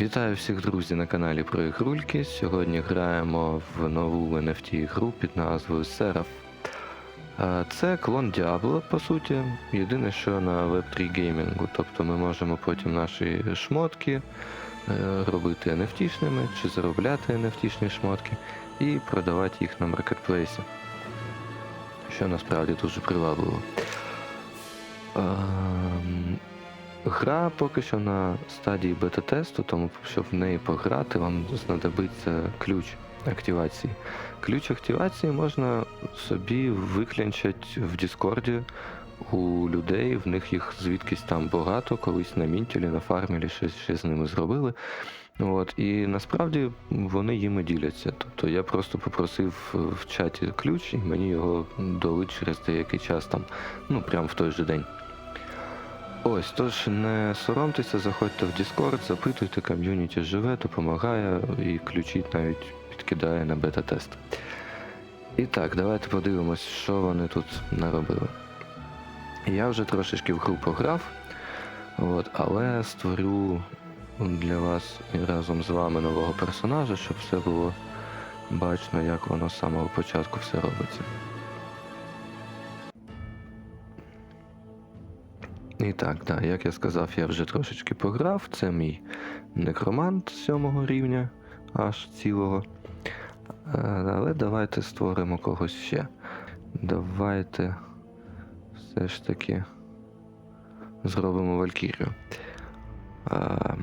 Вітаю всіх друзі на каналі про ігрульки. Сьогодні граємо в нову NFT гру під назвою Seraph. Це клон Diablo, по суті. Єдине, що на Web3 геймінгу. Тобто ми можемо потім наші шмотки е, робити NFT-шними чи заробляти NFT-шні шмотки і продавати їх на маркетплейсі. Що насправді дуже привабливо. Ем, Гра поки що на стадії бета-тесту, тому щоб в неї пограти, вам знадобиться ключ активації. Ключ активації можна собі виклянчати в Діскорді у людей, в них їх звідкись там багато, колись на Мінтілі, на фармілі щось ще з ними зробили. От, і насправді вони їми діляться. Тобто я просто попросив в чаті ключ, і мені його дали через деякий час там, ну прямо в той же день. Ось, тож не соромтеся, заходьте в Discord, запитуйте, ком'юніті живе, допомагає і ключі навіть підкидає на бета-тест. І так, давайте подивимось, що вони тут наробили. Я вже трошечки в гру пограв, от, але створю для вас і разом з вами нового персонажа, щоб все було бачно, як воно з самого початку все робиться. І так, да, як я сказав, я вже трошечки пограв. Це мій некромант сьомого рівня, аж цілого. Е, Але давайте створимо когось ще. Давайте все ж таки зробимо Валькірію. А,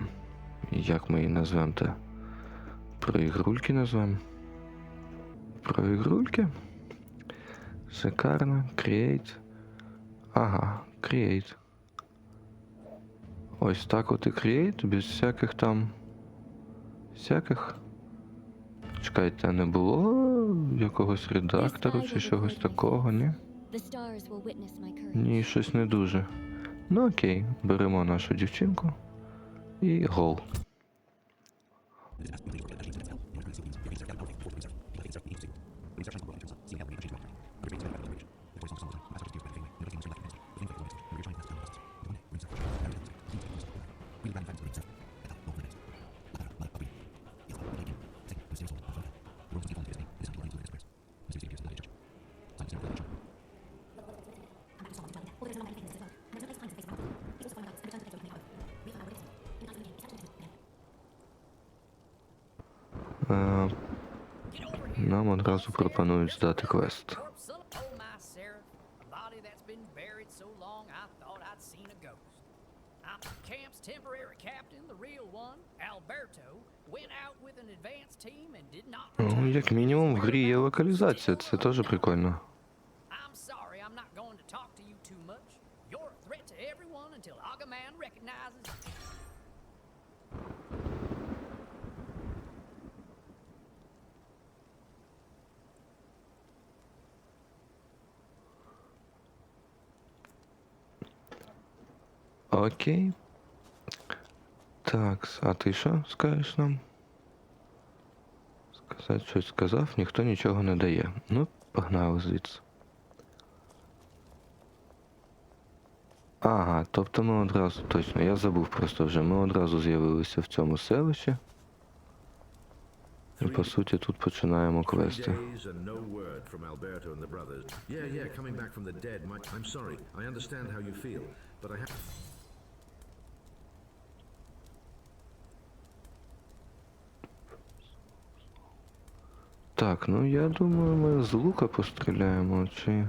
як ми її назвемо то Про ігрульки назвемо? Про ігрульки? Шикарно. Create. Ага, Create. Ось так от і create, без всяких там. Всяких. Чекайте, не було якогось редактору чи чогось такого, ні? Ні, щось не дуже. Ну окей, беремо нашу дівчинку і гол. a ghost. I'm the camp's temporary captain, the real one, Alberto, went out with an advance team and did not Ну, return. як мінімум в грі є локалізація, це теж прикольно. Окей. Так, а ти що скажеш нам? Сказати щось сказав, ніхто нічого не дає. Ну, погнали звідси. Ага, тобто ми одразу, точно, я забув просто вже, ми одразу з'явилися в цьому селищі. І по суті тут починаємо квести. Yeah, yeah, coming back from the dead. My, I'm sorry. I understand how you feel, but I have. Так, ну я думаю, ми з лука постріляємо, чи.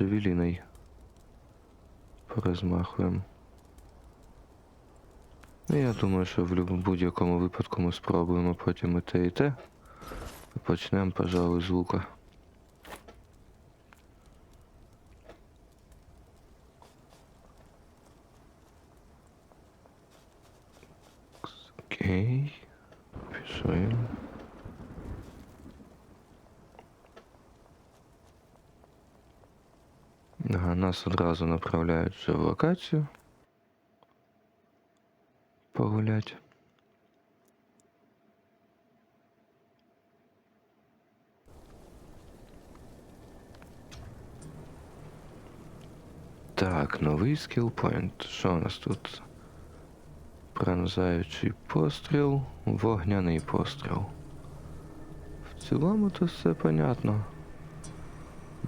Віліней порозмахуємо. Ну, я думаю, що в будь-якому випадку ми спробуємо потім і те, і те. Почнемо, пожалуй, з лука. Окей. Пішли. Ага, нас одразу направляють вже в локацію. Погулять. Так, новий скілпоінт. Що у нас тут? Пронзаючий постріл, вогняний постріл. В цілому то все понятно.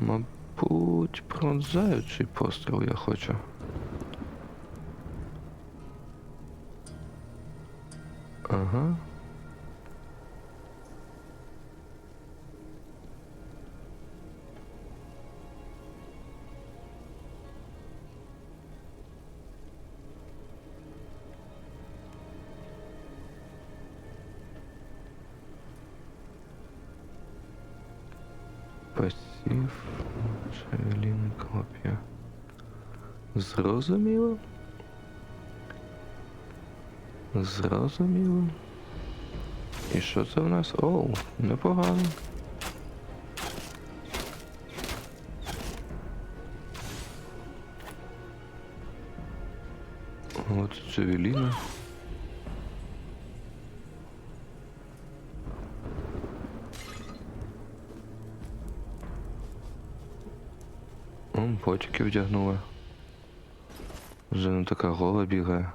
Мабуть, пронзаючий постріл я хочу. Ага. Пасів, шевеліни коп'я. Зрозуміло. Зрозуміло. І що це в нас? Оу, непогано. От Джевеліна. Ом, потики вдягнули. Вже не така гола бігає.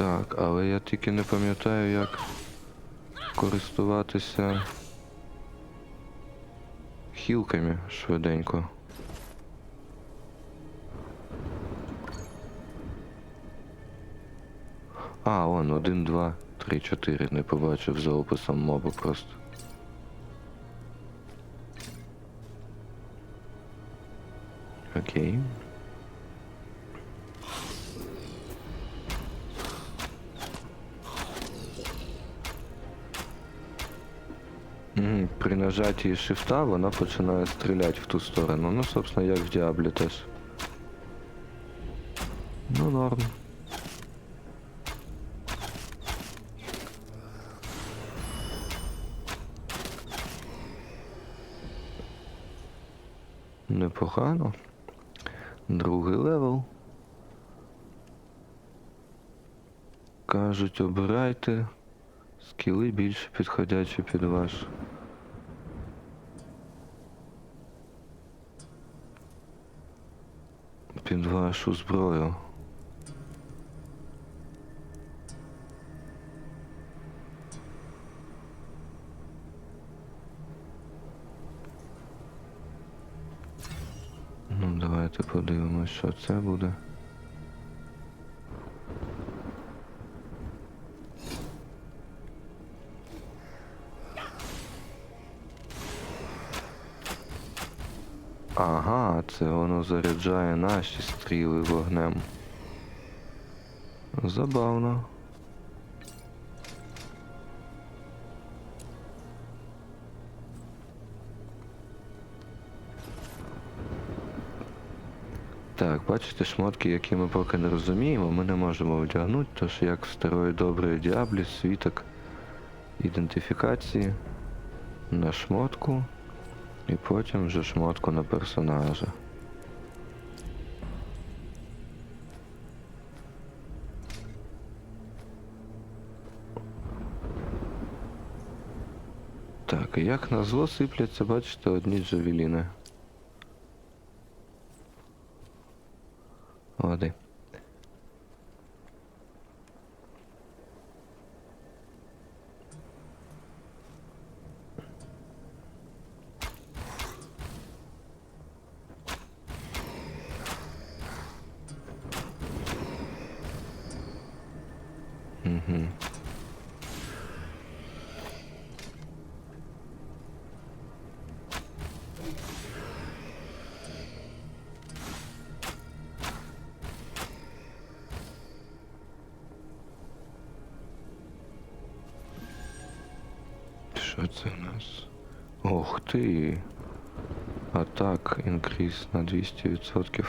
Так, але я тільки не пам'ятаю, як користуватися хілками швиденько. А, он, один, два, три, чотири. Не побачив за описом моба просто. Окей. Нажатии шифта вона починає стріляти в ту сторону. Ну, собственно, як в Діаблі теж. Ну, норм. Непогано. Другий левел. Кажуть, обирайте скіли більш підходячі під ваш. Під вашу зброю. Ну, давайте подивимось, що це буде. Заряджає наші стріли вогнем. Забавно. Так, бачите, шмотки, які ми поки не розуміємо, ми не можемо вдягнути, тож як старої доброї діаблі світок ідентифікації на шмотку. І потім вже шмотку на персонажа. Так, як на зло сипляться, бачите, одні джавеліни. це у нас? Ух ти. Атак інкріз на 200%.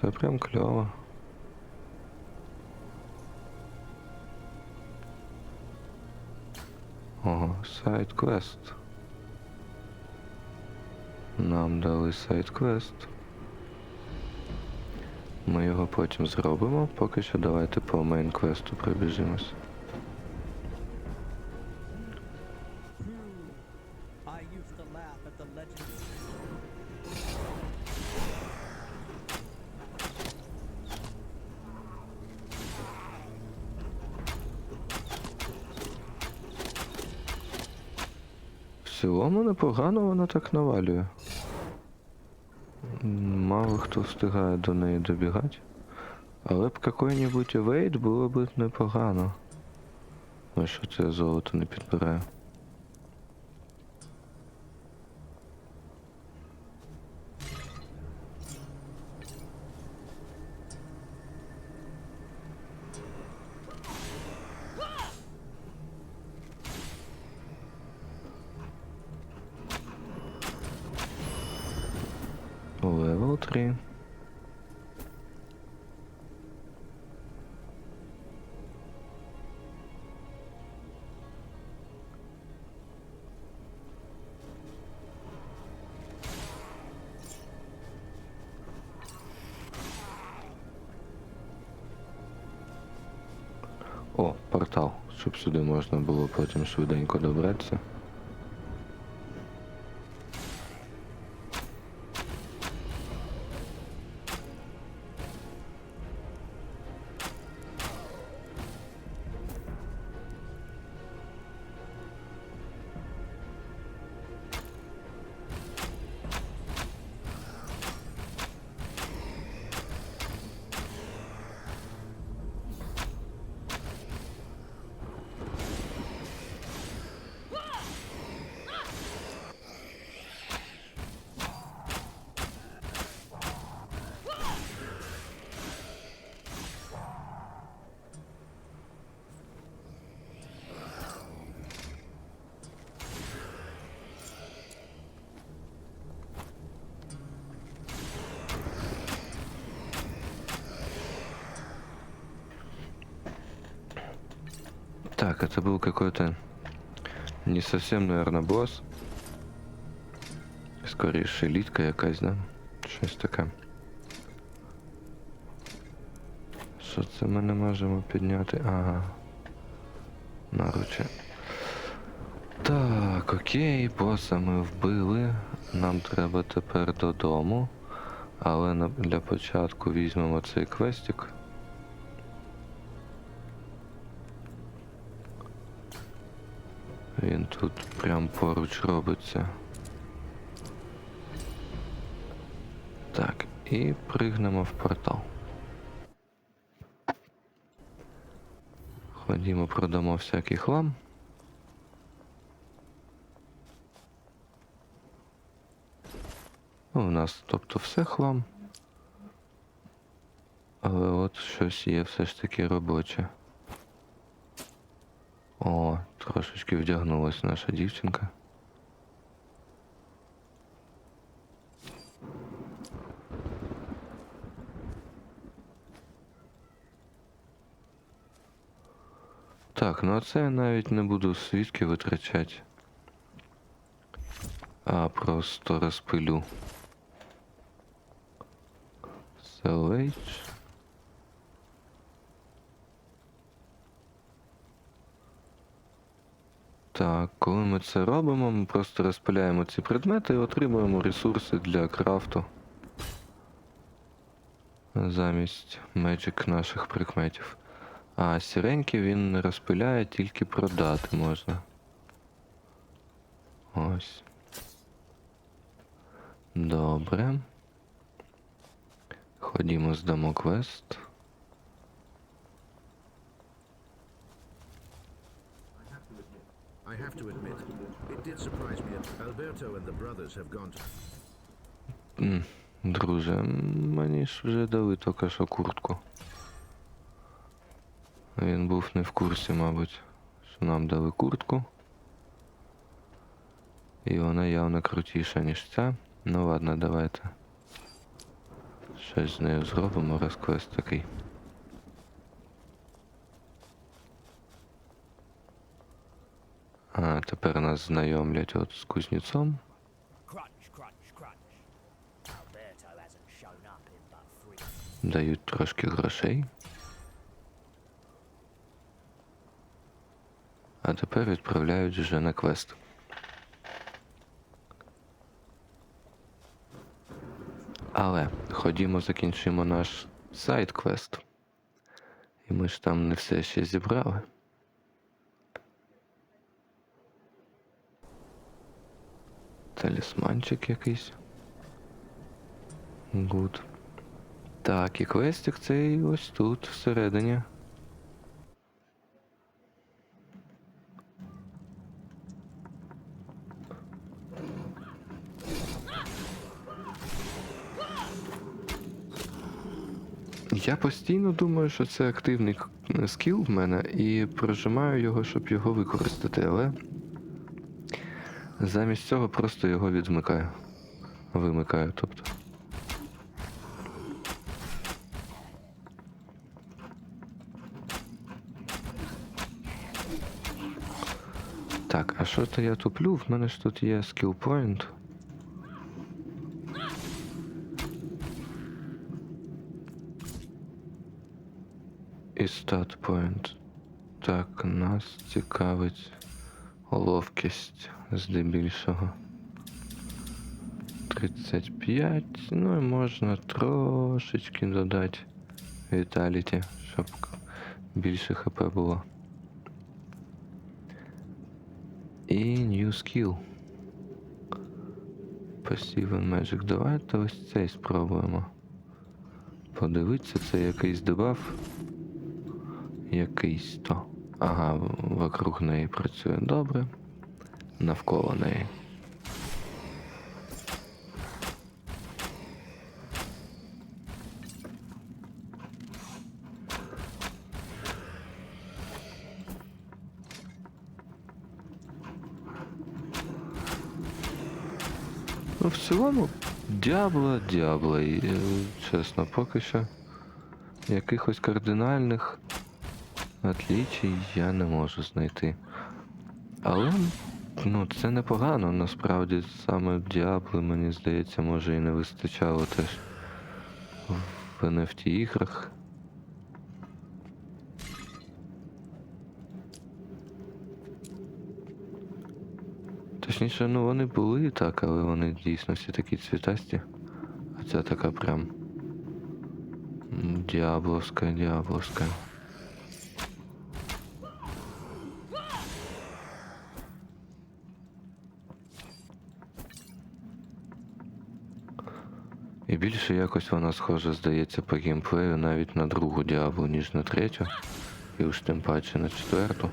Це прям кльово. Ого, сайт-квест. Нам дали сайт-квест. Ми його потім зробимо, поки що давайте по мейн-квесту прибіжимось. Непогано вона так навалює. Мало хто встигає до неї добігати. Але б какой-нибудь вейт було б непогано. Ну що це я золото не підбираю. О, портал, щоб сюди можна було потім швиденько добратися. Так, это был какой-то не совсем, наверное, босс. Скоріше елітка якась, да? Щось таке. Що це ми не можемо підняти? Ага. Наруче. Так, окей, боса ми вбили. Нам треба тепер додому. Але для початку візьмемо цей квестик. Він тут прям поруч робиться. Так, і пригнемо в портал. Ходімо, продамо всякий хлам. Ну, у нас, тобто, все хлам. Але от щось є все ж таки робоче. О, трошечки вдягнулась наша дівчинка. Так, ну а це я навіть не буду свідки витрачати. А просто розпилю. Salvage. Так, коли ми це робимо, ми просто розпиляємо ці предмети і отримуємо ресурси для крафту. Замість меджик наших прикметів. А сіренький він не розпиляє, тільки продати можна. Ось. Добре. Ходімо, здамо квест. I have to admit, it did surprise me. Alberto and the brothers have gone to. Друже, мені ж вже дали тільки що куртку. Він був не в курсі, мабуть, що нам дали куртку. І вона явно крутіша, ніж ця. Ну ладно, давайте. Щось з нею зробимо, раз квест такий. А, тепер нас знайомлять от з кузнецом. Дають трошки грошей. А тепер відправляють вже на квест. Але ходімо, закінчимо наш сайт-квест. І ми ж там не все ще зібрали. Талісманчик якийсь. Гуд. Так, і квестик цей ось тут, всередині. Я постійно думаю, що це активний скіл в мене, і прожимаю його, щоб його використати, але замість цього просто його відмикаю. Вимикаю, тобто. Так, а що то я туплю? В мене ж тут є point. І point. Так, нас цікавить ловкість здебільшого. 35. Ну і можна трошечки додати Vitality, щоб більше хп було. І New Skill. Passive Magic. Давайте ось цей спробуємо. Подивитися, це якийсь дебаф. Якийсь то. Ага, вокруг неї працює добре. Навколо неї. Ну, в цілому, дябло, дябло. І, е, чесно, поки що якихось кардинальних отлічій я не можу знайти. Але ну, це непогано, насправді саме діабли, мені здається, може і не вистачало теж в NFT іграх. Точніше, ну вони були так, але вони дійсно всі такі цвітасті. А ця така прям. Діабловська, діабловська. І більше якось вона схожа, здається, по геймплею навіть на другу діаблу, ніж на третю. І уж тим паче на четверту.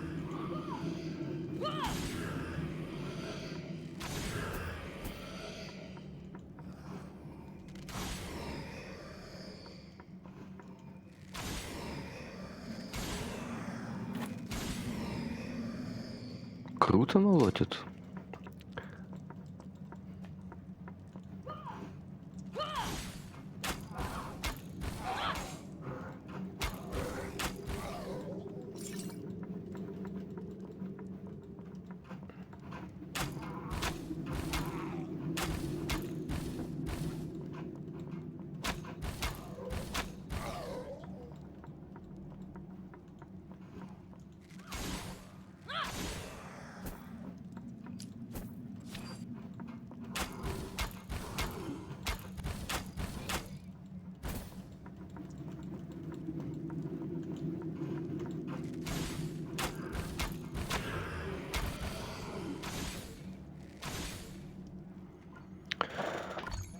Круто молотят.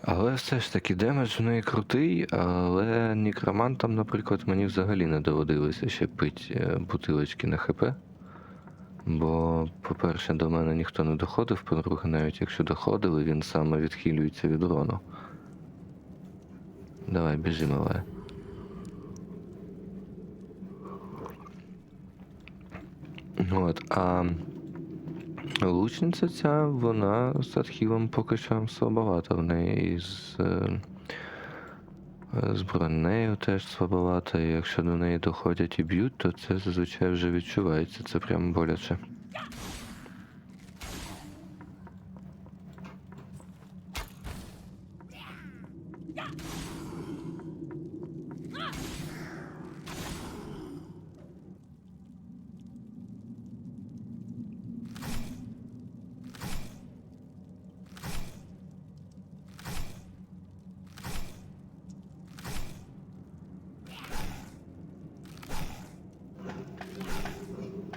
Але все ж таки демедж в неї крутий, але нікромантам, наприклад, мені взагалі не доводилося ще пити бутилочки на ХП. Бо, по-перше, до мене ніхто не доходив, по-друге, навіть якщо доходили, він саме відхилюється від урону. Давай, біжи, мале. От, а лучниця ця, вона з архівом поки що слабовата в неї. І з, е, з теж слабовата. І якщо до неї доходять і б'ють, то це зазвичай вже відчувається. Це прям боляче.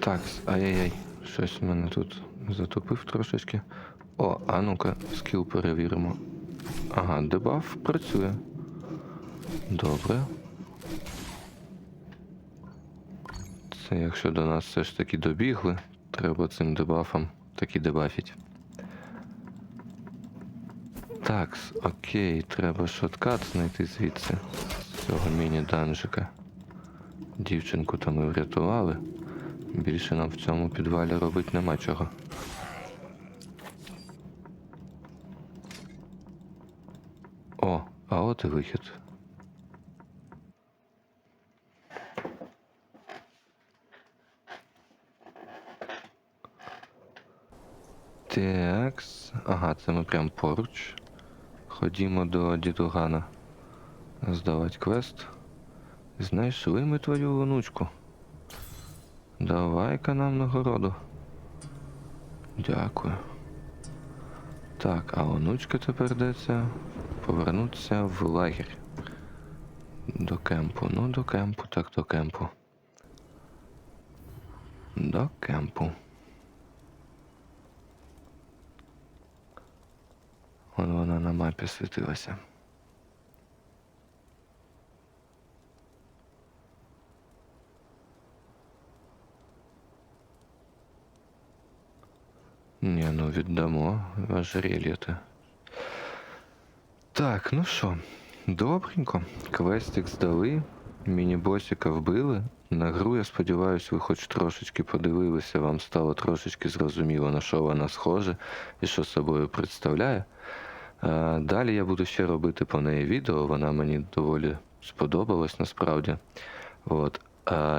Так, ай-яй-яй, щось в мене тут затопив трошечки. О, а ну-ка, скіл перевіримо. Ага, дебаф працює. Добре. Це якщо до нас все ж таки добігли, треба цим дебафом таки дебафіть. Так, окей, треба шоткат знайти звідси. З цього міні-данжика. Дівчинку там ми врятували. Більше нам в цьому підвалі робити нема чого. О, а от і вихід. Такс. Ага, це ми прям поруч. Ходімо до дідугана. Здавати квест. Знайшли ми твою онучку. Давай-ка нам нагороду. Дякую. Так, а онучка тепер деться повернутися в лагерь. До кемпу. Ну, до кемпу, так до кемпу. До кемпу. Вон вона на мапі світилася. Ні, ну віддамо ожерелье те. Так, ну що, добренько. Квестик здали, міні-босика вбили. На гру, я сподіваюся, ви хоч трошечки подивилися, вам стало трошечки зрозуміло, на що вона схожа і що собою представляє. А, Далі я буду ще робити по неї відео, вона мені доволі сподобалась насправді. От.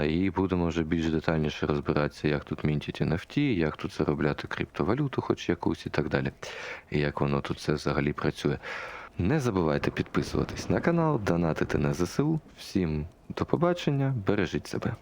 І будемо вже більш детальніше розбиратися, як тут мінтити NFT, як тут заробляти криптовалюту, хоч якусь і так далі. І як воно тут все взагалі працює. Не забувайте підписуватись на канал, донатити на ЗСУ. Всім до побачення, бережіть себе.